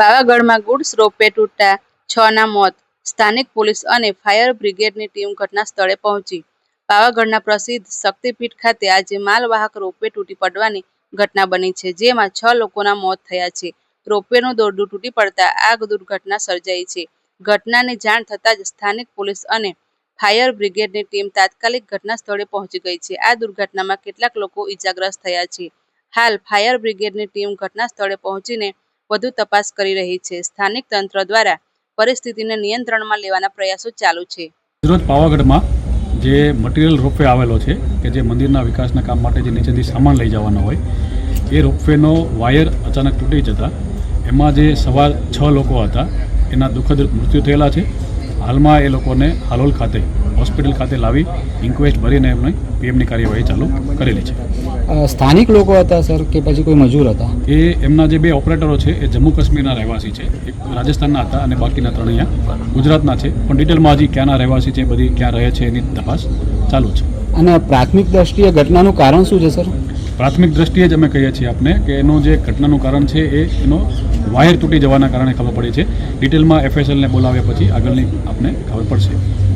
પાવાગઢમાં goods ropeway તૂટતા છ ના મોત. સ્થાનિક પોલીસ અને ફાયર બ્રિગેડની ટીમ ઘટના સ્થળે પહોંચી. પાવાગઢના પ્રસિદ્ધ શક્તિપીઠ ખાતે આજે માલવાહક રોપવે તૂટી પડવાની ઘટના બની છે, જેમાં છ લોકોના મોત થયા છે. રોપવેનું દોરડું તૂટી પડતા આગ દુર્ઘટના સર્જાઈ છે. ઘટનાની જાણ થતાં જ સ્થાનિક પોલીસ અને ફાયર બ્રિગેડની ટીમ તાત્કાલિક ઘટના સ્થળે પહોંચી ગઈ છે. આ દુર્ઘટનામાં કેટલાક લોકો ઈજાગ્રસ્ત થયા છે. હાલ ફાયર બ્રિગેડની ટીમ ઘટના સ્થળે પહોંચીને વધુ તપાસ કરી રહી છે. સ્થાનિક તંત્ર દ્વારા પરિસ્થિતિને નિયંત્રણમાં લેવાના પ્રયાસો ચાલુ છે. ગુજરાત પાવાગઢમાં જે મટીરિયલ રોપવે આવેલો છે, કે જે મંદિરના વિકાસના કામ માટે જે નીચેથી સામાન લઈ જવાનો હોય, એ રોપવેનો વાયર અચાનક તૂટી જતા, એમાં જે સવાર છ લોકો હતા, એના દુઃખદ મૃત્યુ થયેલા છે. હાલમાં એ લોકોને હાલોલ ખાતે હોસ્પિટલ ખાતે લાવી ઇન્ક્વેસ્ટ ભરીને એમને પીએમની કાર્યવાહી ચાલુ કરેલી છે. સ્થાનિક લોકો હતા સર કે પછી કોઈ મજૂર હતા? એ એમના જે બે ઓપરેટરો છે એ જમ્મુ કાશ્મીરના રહેવાસી છે. એક રાજસ્થાનના હતા અને બાકીના ત્રણ અહીંયા ગુજરાતના છે. પણ ડિટેલમાં હજી ક્યાંના રહેવાસી છે બધી ક્યાં રહે છે એની તપાસ ચાલુ છે. અને પ્રાથમિક દ્રષ્ટિએ ઘટનાનું કારણ શું છે સર? પ્રાથમિક દ્રષ્ટિએ જ અમે કહીએ છીએ આપને કે એનું જે ઘટનાનું કારણ છે એ એનો વાયર તૂટી જવાના કારણે ખબર પડી છે. ડિટેલમાં એફએસએલને બોલાવ્યા પછી આગળની આપને ખબર પડશે.